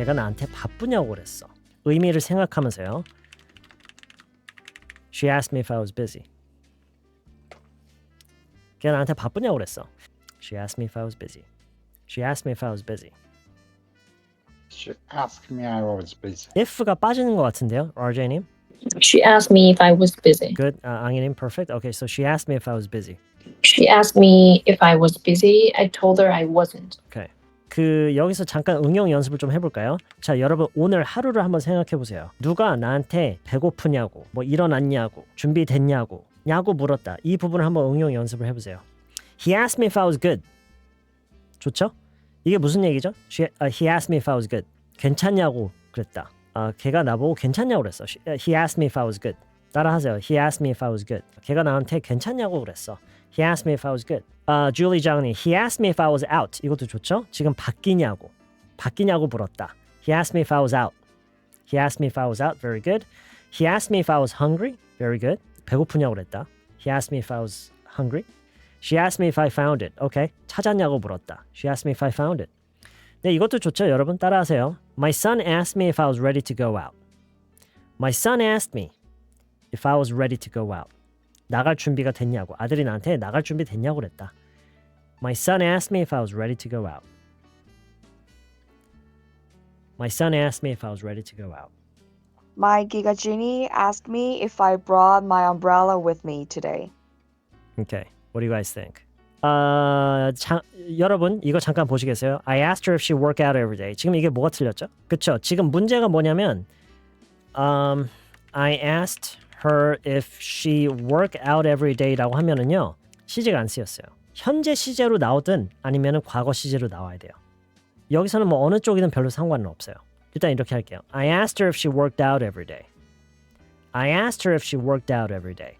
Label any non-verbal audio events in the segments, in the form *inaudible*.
걔가 나한테 바쁘냐고 그랬어. 의미를 생각하면서요. She asked me if I was busy. 걔가 나한테 바쁘냐고 그랬어. She asked me if I was busy. She asked me if I was busy. She asked me I was busy. if가 빠지는 것 같은데요, RJ님. She asked me if I was busy. Good, uh, 앙이님 perfect. Okay, so she asked me if I was busy. She asked me if I was busy. I told her I wasn't. Okay. 그 여기서 잠깐 응용 연습을 좀 해볼까요? 자, 여러분 오늘 하루를 한번 생각해 보세요. 누가 나한테 배고프냐고, 뭐 일어났냐고, 준비됐냐고, 냐고 물었다. 이 부분을 한번 응용 연습을 해보세요. He asked me if I was good. 좋죠? 이게 무슨 얘기죠? She, uh, he asked me if I was good. 괜찮냐고 그랬다. 아, 걔가 나보고 괜찮냐고 그랬어. She, uh, he asked me if I was good. 따라하세요. He asked me if I was good. 걔가 나한테 괜찮냐고 그랬어. He asked me if I was good. 아, 줄리 장님, he asked me if I was out. 이것도 좋죠? 지금 바뀌냐고. 바뀌냐고 물었다. He asked me if I was out. He asked me if I was out. Very good. He asked me if I was hungry. Very good. 배고프냐고 그랬다. He asked me if I was hungry. She asked me if I found it. Okay. 찾았냐고 물었다. She asked me if I found it. 네, 이것도 좋죠. 여러분 따라하세요. My son asked me if I was ready to go out. My son asked me if I was ready to go out. 나갈 준비가 됐냐고. 아들이 나한테 나갈 준비 됐냐고 그랬다. My son asked me if I was ready to go out. My son asked me if I was ready to go out. My Giga Genie asked me if I brought my umbrella with me today. Okay. What do you guys think? 아, 자, 여러분 이거 잠깐 보시겠어요? I asked her if she work out every day. 지금 이게 뭐가 틀렸죠? 그쵸? 지금 문제가 뭐냐면 um, I asked her if she work out every day라고 하면은요 시제가 안 쓰였어요. 현재 시제로 나오든 아니면은 과거 시제로 나와야 돼요. 여기서는 뭐 어느 쪽이든 별로 상관은 없어요. 일단 이렇게 할게요. I asked her if she worked out every day. I asked her if she worked out every day.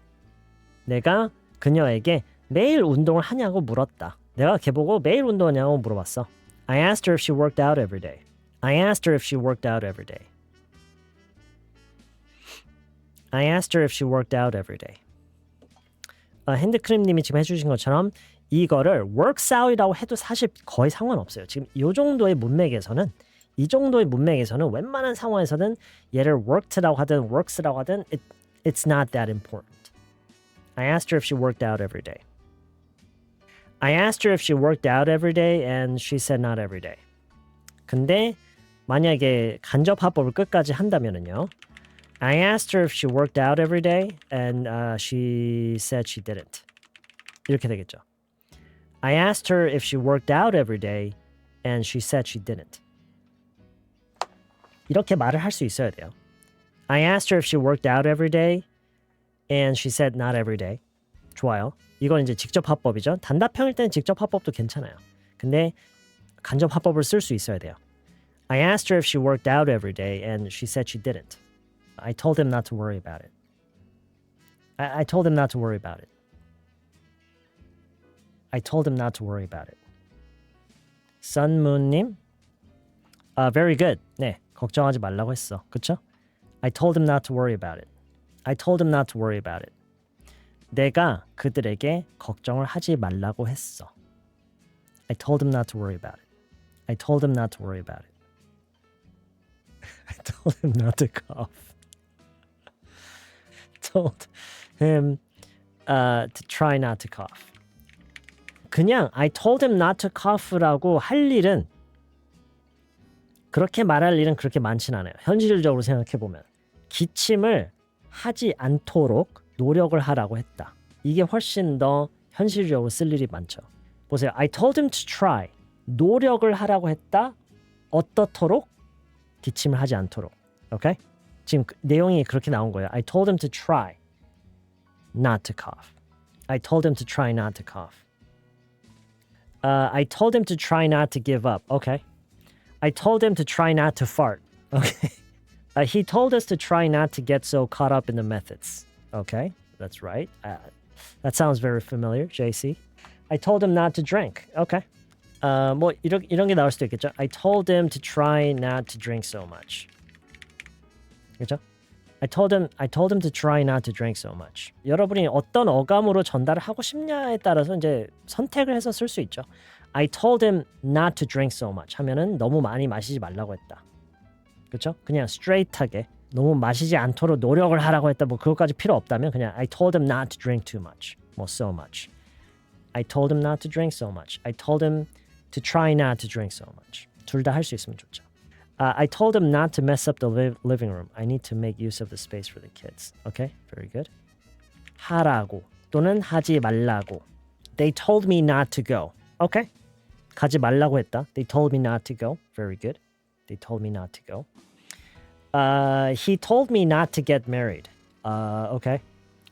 내가 그녀에게 매일 운동을 하냐고 물었다. 내가 걔 보고 매일 운동하냐고 물어봤어. I asked her if she worked out every day. I asked her if she worked out every day. I asked her if she worked out every day. 아, 핸드크림님이 지금 해주신 것처럼 이거를 works out이라고 해도 사실 거의 상관없어요. 지금 이 정도의 문맥에서는 이 정도의 문맥에서는 웬만한 상황에서는 얘를 worked라고 하든 works라고 하든 it, it's not that important. I asked her if she worked out every day. I asked her if she worked out every day and she said not every day. 근데 만약에 간접 화법을 끝까지 한다면은요. I asked her if she worked out every day and uh, she said she didn't. 이렇게 되겠죠. I asked her if she worked out every day and she said she didn't. 이렇게 말을 할 수 있어야 돼요. I asked her if she worked out every day and she said not every day. 좋아요. 이건 이제 직접 화법이죠. 단답형일 때는 직접 화법도 괜찮아요. 근데 간접 화법을 쓸 수 있어야 돼요. I asked her if she worked out every day and she said she didn't. I told him not to worry about it. I, I told him not to worry about it. I told him not to worry about it. sunmoon님, uh, very good. 네, 걱정하지 말라고 했어. 그쵸? I told him not to worry about it. I told him not to worry about it. 내가 그들에게 걱정을 하지 말라고 했어. I told him not to worry about it. I told him not to worry about it. *laughs* I told him not to cough. Told him uh, to try not to cough. 그냥 I told him not to cough라고 할 일은 그렇게 말할 일은 그렇게 많진 않아요. 현실적으로 생각해 보면 기침을 하지 않도록 노력을 하라고 했다. 이게 훨씬 더 현실적으로 쓸 일이 많죠. 보세요. I told him to try. 노력을 하라고 했다. 어떻도록 기침을 하지 않도록. 오케이? 지금 그 내용이 그렇게 나온 거예요. I told him to try not to cough. I told him to try not to cough. Uh, I told him to try not to give up. Okay. I told him to try not to fart. *laughs* Okay. Uh, he told us to try not to get so caught up in the methods. Okay, that's right. Uh, that sounds very familiar, JC. I told him not to drink. Okay. Uh, 뭐 이런 이런 게 나올 수도 있겠죠. I told him to try not to drink so much. 그렇죠? I told him I told him to try not to drink so much. 여러분이 어떤 어감으로 전달을 하고 싶냐에 따라서 이제 선택을 해서 쓸 수 있죠. I told him not to drink so much 하면은 너무 많이 마시지 말라고 했다. 그렇죠? 그냥 straight하게 너무 마시지 않도록 노력을 하라고 했다 뭐 그것까지 필요 없다면 그냥 I told him not to drink too much. 뭐 so much. I told him not to drink so much. I told him to try not to drink so much. 둘 다 할 수 있으면 좋죠. Uh, I told him not to mess up the li- living room. I need to make use of the space for the kids. Okay, very good. 하라고 또는 하지 말라고. They told me not to go. Okay. 가지 말라고 했다. They told me not to go. Very good. They told me not to go. Uh, he told me not to get married. Uh, okay.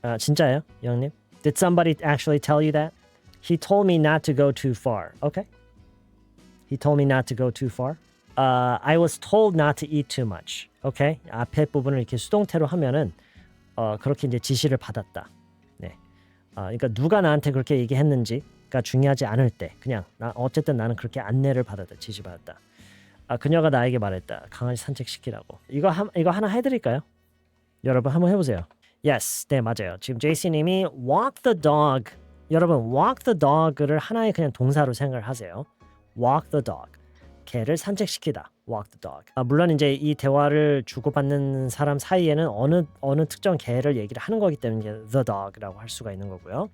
Uh, 진짜예요, 영님? Did somebody actually tell you that? He told me not to go too far. Okay. He told me not to go too far. Uh, I was told not to eat too much. Okay. 앞에 부분을 이렇게 수동태로 하면은 어, 그렇게 이제 지시를 받았다. 네. 어, 그러니까 누가 나한테 그렇게 얘기했는지가 중요하지 않을 때 그냥 나 어쨌든 나는 그렇게 안내를 받았다. 지시 받았다. 아, 그녀가 나에게 말했다. 강아지 산책시키라고. 이거 한 이거 하나 해 드릴까요? 여러분 한번 해 보세요. Yes. 네, 맞아요. 지금 제이씨 님이 walk the dog. 여러분 walk the dog를 하나의 그냥 동사로 생각을 하세요. walk the dog. 개를 산책시키다. walk the dog. 아, 물론 이제 이 대화를 주고받는 사람 사이에는 어느 어느 특정 개를 얘기를 하는 거기 때문에 이제 the dog라고 할 수가 있는 거고요.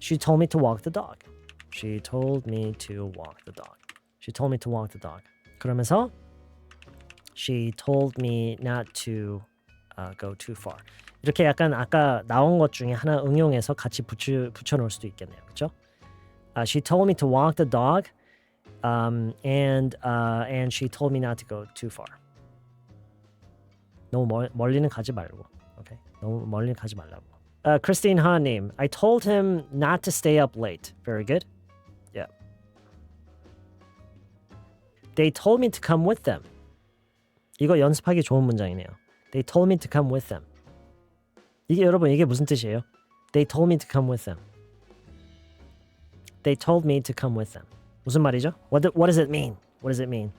She told me to walk the dog. She told me to walk the dog. She told me to walk the dog. 그러면서 she told me not to uh, go too far. 이렇게 약간 아까 나온 것 중에 하나 응용해서 같이 붙여 붙여 놓을 수도 있겠네요. 그렇죠? Uh, she told me to walk the dog. Um, and uh, and she told me not to go too far. 너무 멀, 멀리는 가지 말고, okay? 너무 멀리 가지 말라고. Uh, Christine Hanim, I told him not to stay up late. Very good. Yeah. They told me to come with them. 이거 연습하기 좋은 문장이네요. They told me to come with them. 이게 여러분 이게 무슨 뜻이에요? They told me to come with them. They told me to come with them. 무슨 말이죠? What, what does it mean? What does it mean?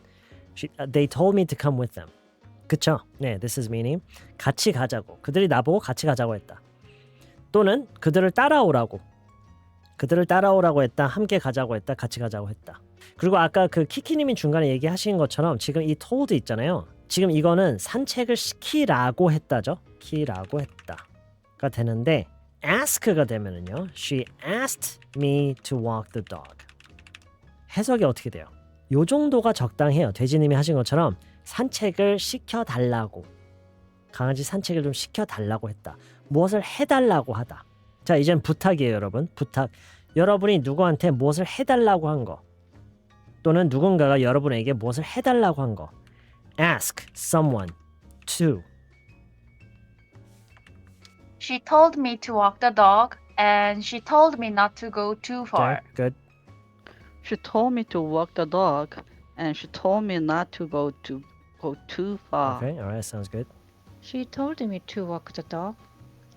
She, uh, they told me to come with them. 그쵸? 네, this is meaning 같이 가자고. 그들이 나보고 같이 가자고 했다. 또는 그들을 따라오라고. 그들을 따라오라고 했다. 함께 가자고 했다. 같이 가자고 했다. 그리고 아까 그 키키님이 중간에 얘기하신 것처럼 지금 이 told 있잖아요. 지금 이거는 산책을 시키라고 했다죠. 키라고 했다가 되는데 ask가 되면은요. She asked me to walk the dog. 해석이 어떻게 돼요? 요 정도가 적당해요. 돼지님이 하신 것처럼 산책을 시켜 달라고 강아지 산책을 좀 시켜 달라고 했다. 무엇을 해달라고 하다. 자, 이젠 부탁이에요, 여러분. 부탁. 여러분이 누구한테 무엇을 해달라고 한 거, 또는 누군가가 여러분에게 무엇을 해달라고 한 거. Ask someone to. She told me to walk the dog and she told me not to go too far. Okay, good. She told me to walk the dog, and she told me not to go to go too far. Okay, all right, sounds good. She told me to walk the dog,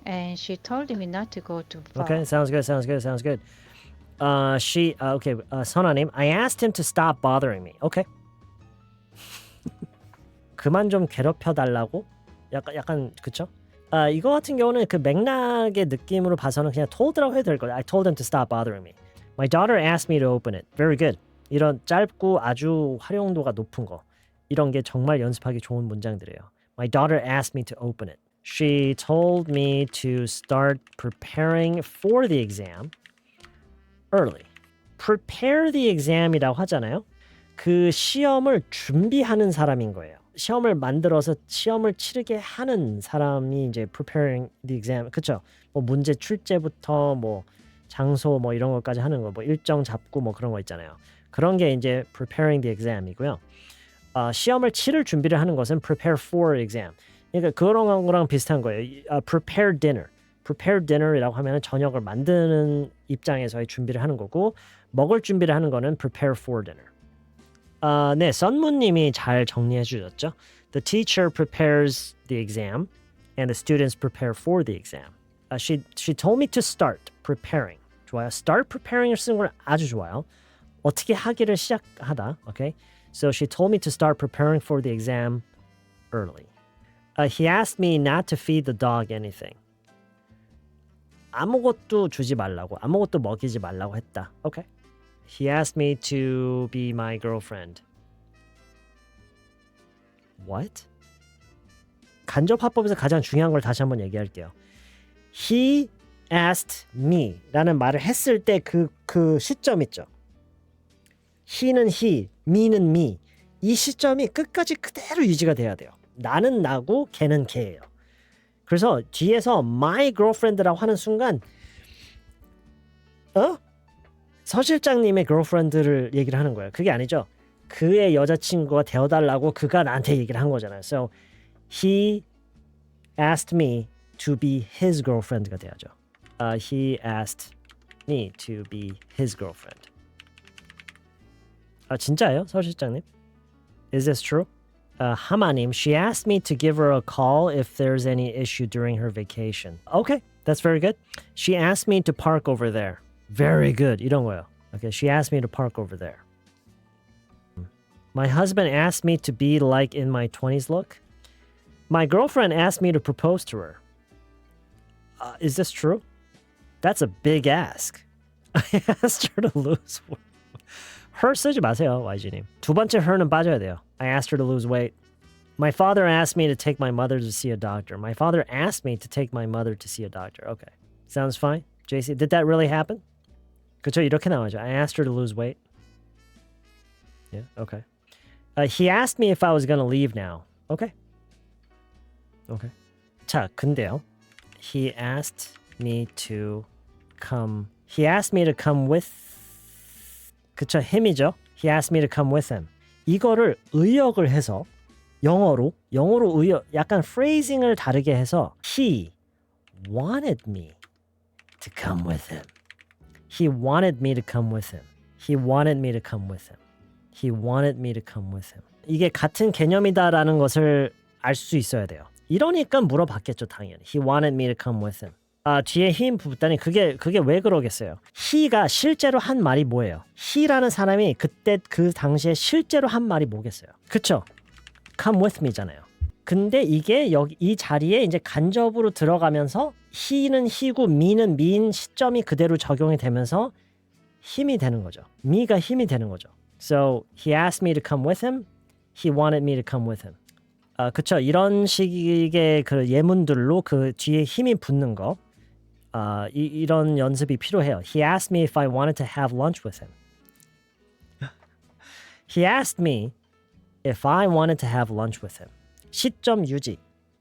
and she told me not to go too far. Okay, sounds good. Sounds good. Sounds good. Uh, she uh, okay. Uh, 선아님, I asked him to stop bothering me. Okay. 그만 좀 괴롭혀 달라고. 약간 약간 그쵸? 아 이거 같은 경우는 그 맥락의 느낌으로 봐서는 그냥 told라고 해도 될 거예요. I told him to stop bothering me. My daughter asked me to open it. Very good. 이런 짧고 아주 활용도가 높은 거. 이런 게 정말 연습하기 좋은 문장들이에요. My daughter asked me to open it. She told me to start preparing for the exam early. Prepare the exam이라고 하잖아요. 그 시험을 준비하는 사람인 거예요. 시험을 만들어서 시험을 치르게 하는 사람이 이제 preparing the exam. 그렇죠? 뭐 문제 출제부터 뭐 장소 뭐 이런 것까지 하는 거, 뭐 일정 잡고 뭐 그런 거 있잖아요. 그런 게 이제 preparing the exam이고요. 어, 시험을 치를 준비를 하는 것은 prepare for exam. 그러니까 그런 거랑 비슷한 거예요. 이- 아, prepare dinner. prepare dinner이라고 하면 저녁을 만드는 입장에서의 준비를 하는 거고 먹을 준비를 하는 거는 prepare for dinner. 아, 네, 썬무님이 잘 정리해 주셨죠. The teacher prepares the exam, and the students prepare for the exam. 아, she she told me to start preparing. 좋아요. Start preparing을 쓰는 건 아주 좋아요. 어떻게 하기를 시작하다. Okay. So she told me to start preparing for the exam early. Uh, he asked me not to feed the dog anything. 아무것도 주지 말라고, 아무것도 먹이지 말라고 했다. Okay. He asked me to be my girlfriend. What? 간접 화법에서 가장 중요한 걸 다시 한번 얘기할게요. He asked me라는 말을 했을 때 그 그 시점 있죠. he는 he, me는 me. 이 시점이 끝까지 그대로 유지가 돼야 돼요. 나는 나고 걔는 걔예요. 그래서 뒤에서 my girlfriend라고 하는 순간 어? 서 실장님의 girlfriend를 얘기를 하는 거예요. 그게 아니죠. 그의 여자친구가 되어달라고 그가 나한테 얘기를 한 거잖아요. So he asked me to be his girlfriend가 돼야죠. Uh, he asked me to be his girlfriend. 아 진짜예요, 서 실장님? Is this true? Uh, 하마님, she asked me to give her a call if there's any issue during her vacation. Okay, that's very good. She asked me to park over there. Very good. 이런 거요. Okay, she asked me to park over there. My husband asked me to be like in my 20s look. My girlfriend asked me to propose to her. Uh, is this true? That's a big ask. I *laughs* asked her to lose weight. her 쓰지 마세요, YG님. 두 번째 her는 빠져야 돼요. I asked her to lose weight. My father asked me to take my mother to see a doctor. My father asked me to take my mother to see a doctor. Okay. Sounds fine. JC, did that really happen? 그쵸, 이렇게 나와죠. I asked her to lose weight. Yeah, okay. Uh, he asked me if I was going to leave now. Okay. Okay. 자, 근데요. He asked me to come. He asked me to come with. 그쵸, him이죠. He asked me to come with him. 이거를 의역을 해서 영어로 영어로 의역 약간 phrasing을 다르게 해서 he wanted me to come with him. He wanted me to come with him. He wanted me to come with him. He wanted me to come with him. 이게 같은 개념이다라는 것을 알 수 있어야 돼요. 이러니까 물어봤겠죠, 당연히. He wanted me to come with him. 아, 뒤에 힘 붙다니 그게 그게 왜 그러겠어요? he가 실제로 한 말이 뭐예요? he라는 사람이 그때 그 당시에 실제로 한 말이 뭐겠어요? 그쵸? come with me잖아요. 근데 이게 여기 이 자리에 이제 간접으로 들어가면서 he는 he고 me는 me인 시점이 그대로 적용이 되면서 힘이 되는 거죠. me가 힘이 되는 거죠. So he asked me to come with him. He wanted me to come with him. 아, 그쵸. 이런 식의 그 예문들로 그 뒤에 힘이 붙는 거. 아, 이, 이런 연습이 필요해요. He asked me if I wanted to have lunch with him. He asked me if I wanted to have lunch with him. 시점 유지.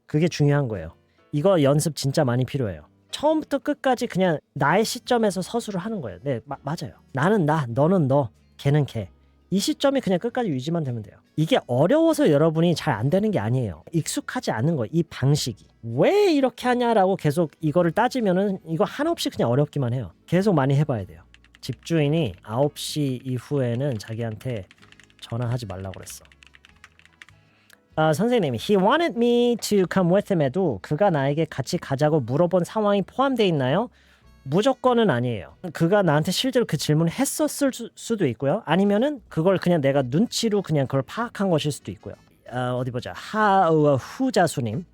그게 중요한 거예요. 이거 연습 진짜 많이 필요해요. 처음부터 끝까지 그냥 나의 시점에서 서술을 하는 거예요. 네, 마- 맞아요. 나는 나, 너는 너, 걔는 걔. 이 시점이 그냥 끝까지 유지만 되면 돼요. 이게 어려워서 여러분이 잘 안 되는 게 아니에요. 익숙하지 않은 거예요. 이 방식이. 왜 이렇게 하냐라고 계속 이거를 따지면은 이거 한없이 그냥 어렵기만 해요. 계속 많이 해봐야 돼요. 집주인이 9시 이후에는 자기한테 전화하지 말라고 그랬어. 아, 선생님이 he wanted me to come with him에도 그가 나에게 같이 가자고 물어본 상황이 포함되어 있나요? 무조건은 아니에요. 그가 나한테 실제로 그 질문을 했었을 수, 수도 있고요. 아니면은 그걸 그냥 내가 눈치로 그냥 그걸 파악한 것일 수도 있고요. 아, 어디 보자. 하우와 후자수님.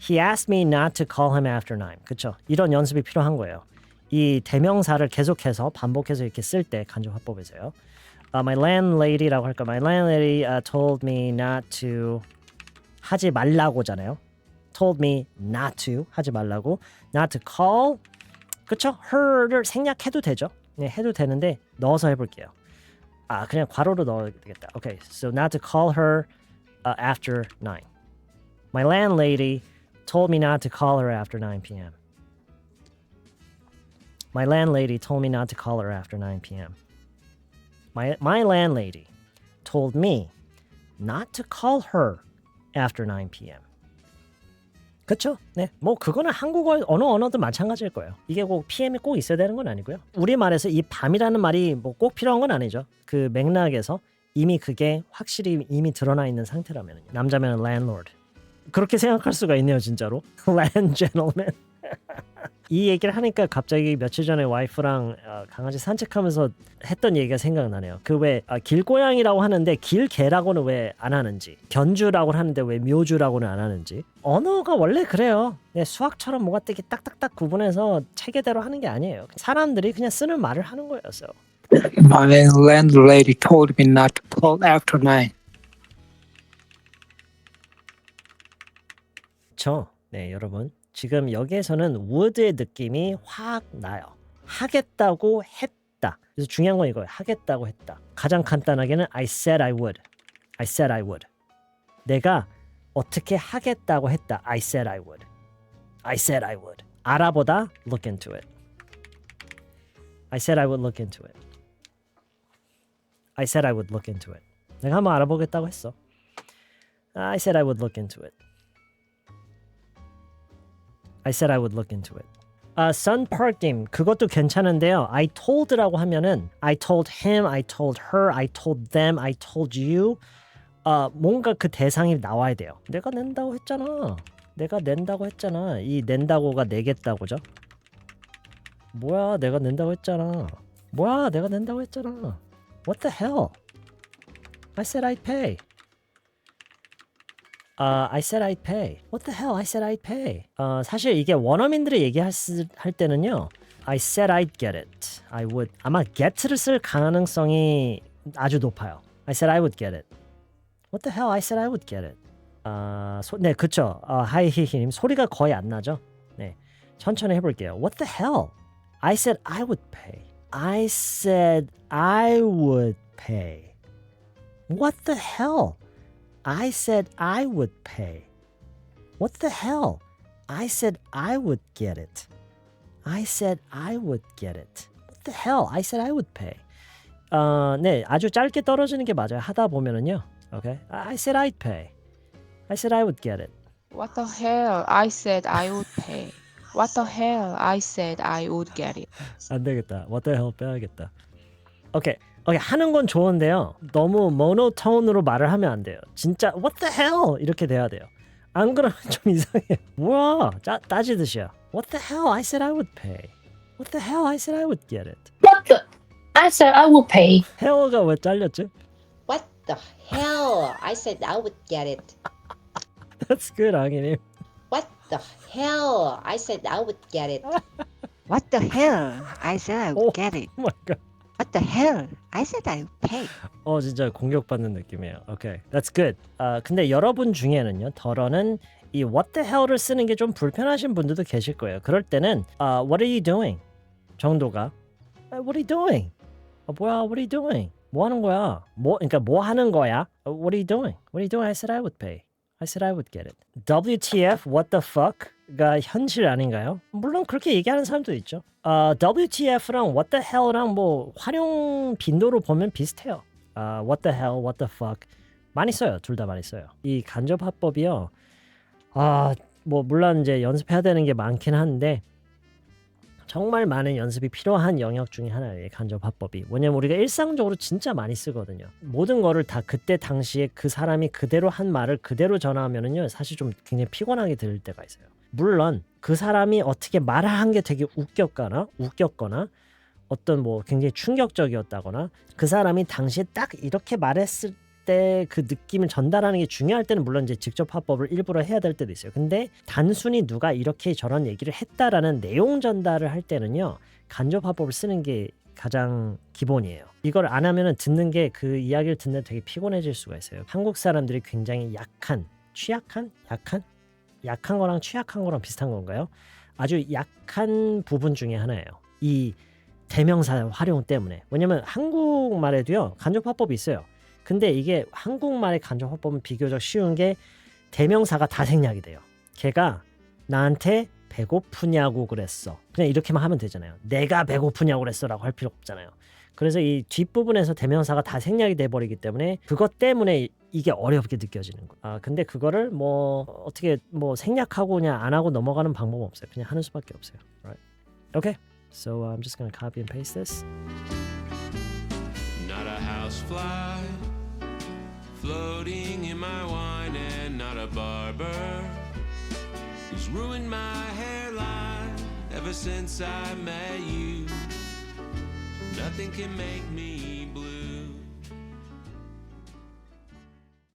He asked me not to call him after nine. 그쵸? 이런 연습이 필요한 거예요. 이 대명사를 계속해서 반복해서 이렇게 쓸 때 간접 화법에서요. 아, my landlady라고 할까? My landlady uh, told me not to 하지 말라고잖아요. told me not to 하지 말라고. not to call 그쵸? her를 생략해도 되죠. 네, 해도 되는데 넣어서 해볼게요. 아, 그냥 괄호로 넣어야 되겠다. Okay, so not to call her uh, after 9. My landlady told me not to call her after 9 p.m. My landlady told me not to call her after 9 p.m. My, my landlady told me not to call her after 9 p.m. 그쵸? 네. 뭐 그거는 한국어 어느 언어도 마찬가지일 거예요. 이게 꼭 PM이 꼭 있어야 되는 건 아니고요. 우리 말에서 이 밤이라는 말이 뭐 꼭 필요한 건 아니죠. 그 맥락에서 이미 그게 확실히 이미 드러나 있는 상태라면 남자면 landlord. 그렇게 생각할 수가 있네요, 진짜로. *laughs* land gentleman. 이 얘기를 하니까 갑자기 며칠 전에 와이프랑 어, 강아지 산책하면서 했던 얘기가 생각나네요. 그 왜 길고양이라고 하는데 길개라고는 왜 안 하는지, 견주라고 하는데 왜 묘주라고는 안 하는지. 언어가 원래 그래요. 네, 수학처럼 뭐가 되게 딱딱딱 구분해서 체계대로 하는 게 아니에요. 사람들이 그냥 쓰는 말을 하는 거였어요. My landlady told me not to call after nine. 그쵸? 네, 여러분. 지금 여기에서는 would의 느낌이 확 나요. 하겠다고 했다. 그래서 중요한 건 이거예요. 하겠다고 했다. 가장 간단하게는 I said I would. I said I would. 내가 어떻게 하겠다고 했다. I said I would. I said I would. 알아보다 look into it. I said I would look into it. I said I would look into it. 내가 한번 알아보겠다고 했어. I said I would look into it. I said I would look into it. 아, Sun Park님 그것도 괜찮은데요. I told라고 하면은 I told him, I told her, I told them, I told you. 아, 뭔가 그 대상이 나와야 돼요. 내가 낸다고 했잖아. 내가 낸다고 했잖아. 이 낸다고가 내겠다고죠? 뭐야, 내가 낸다고 했잖아. 뭐야, 내가 낸다고 했잖아. What the hell? I said I'd pay. 아, I said I'd pay. What the hell? I said I'd pay. 어, 사실 이게 원어민들이 얘기할 스- 할 때는요. I said I'd get it. I would. 아마 get를 쓸 가능성이 아주 높아요. I said I would get it. What the hell? I said I would get it. 아, 소, 네, 그쵸. 어, 하이히히님 소리가 거의 안 나죠? 네, 천천히 해볼게요. What the hell? I said I would pay. I said I would pay. What the hell? I said I would pay. What the hell? I said I would get it. I said I would get it. What the hell? I said I would pay. 어, 네, 아주 짧게 떨어지는 게 맞아요. 하다 보면은요. Okay. I said I'd pay. I said I would get it. What the hell? I said I would pay. What the hell? I said I would get it. 안 되겠다. What the hell 빼야겠다. 오 오케이. 하는 건 좋은데요. 너무 모노톤으로 말을 하면 안 돼요. 진짜 what the hell 이렇게 돼야 돼요. 안 그러면 좀 이상해. 뭐야? 짜, 따지듯이야. What the hell? I said I would pay. What the hell? I said I would get it. What the? I said I will pay. 헤어가 왜 잘렸지? What the hell? I said I would get it. That's good, 앙이님. What the hell? I said I would get it. What the hell? I said I would Oh. get it. Oh my god. What the hell? I said I would pay. 어 진짜 공격받는 느낌이에요. 오케이, that's good. 아 근데 여러분 중에는요, 더러는 이 what the hell를 쓰는 게 좀 불편하신 분들도 계실 거예요. 그럴 때는 아 what are you doing 정도가 아, what are you doing? 아, 뭐야, what are you doing? 뭐 하는 거야? 뭐 그러니까 뭐 하는 거야? 아, What are you doing? What are you doing? I said I would pay. I said I would get it. WTF? What the fuck? 가 현실 아닌가요? 물론 그렇게 얘기하는 사람도 있죠. 아 WTF랑 What the hell랑 뭐 활용 빈도로 보면 비슷해요. 아 What the hell? What the fuck? 많이 써요. 둘 다 많이 써요. 이 간접 화법이요. 아 뭐 물론 이제 연습해야 되는 게 많긴 한데 정말 많은 연습이 필요한 영역 중에 하나예요. 이 간접 화법이. 왜냐면 우리가 일상적으로 진짜 많이 쓰거든요. 모든 거를 다 그때 당시에 그 사람이 그대로 한 말을 그대로 전하면은요. 사실 좀 굉장히 피곤하게 들릴 때가 있어요. 물론 그 사람이 어떻게 말을 한게 되게 웃겼거나 웃겼거나 어떤 뭐 굉장히 충격적이었다거나 그 사람이 당시에 딱 이렇게 말했을 때 그 느낌을 전달하는 게 중요할 때는 물론 이제 직접 화법을 일부러 해야 될 때도 있어요. 근데 단순히 누가 이렇게 저런 얘기를 했다라는 내용 전달을 할 때는요. 간접 화법을 쓰는 게 가장 기본이에요. 이걸 안 하면은 듣는 게 그 이야기를 듣는 데 되게 피곤해질 수가 있어요. 한국 사람들이 굉장히 약한, 취약한, 약한, 약한 거랑 취약한 거랑 비슷한 건가요? 아주 약한 부분 중에 하나예요. 이 대명사 활용 때문에. 왜냐면 한국말에도요 간접 화법이 있어요. 근데 이게 한국말의 간접 화법은 비교적 쉬운 게 대명사가 다 생략이 돼요. 걔가 나한테 배고프냐고 그랬어. 그냥 이렇게만 하면 되잖아요. 내가 배고프냐고 그랬어라고 할 필요 없잖아요. 그래서 이 뒷부분에서 대명사가 다 생략이 돼 버리기 때문에 그것 때문에 이게 어렵게 느껴지는 거예요. 아 근데 그거를 뭐 어떻게 뭐 생략하고 그냥 안 하고 넘어가는 방법은 없어요. 그냥 하는 수밖에 없어요. Right? Okay. So I'm just gonna copy and paste this. Floating in my wine, and not a barber who's ruined my hairline ever since I met you. Nothing can make me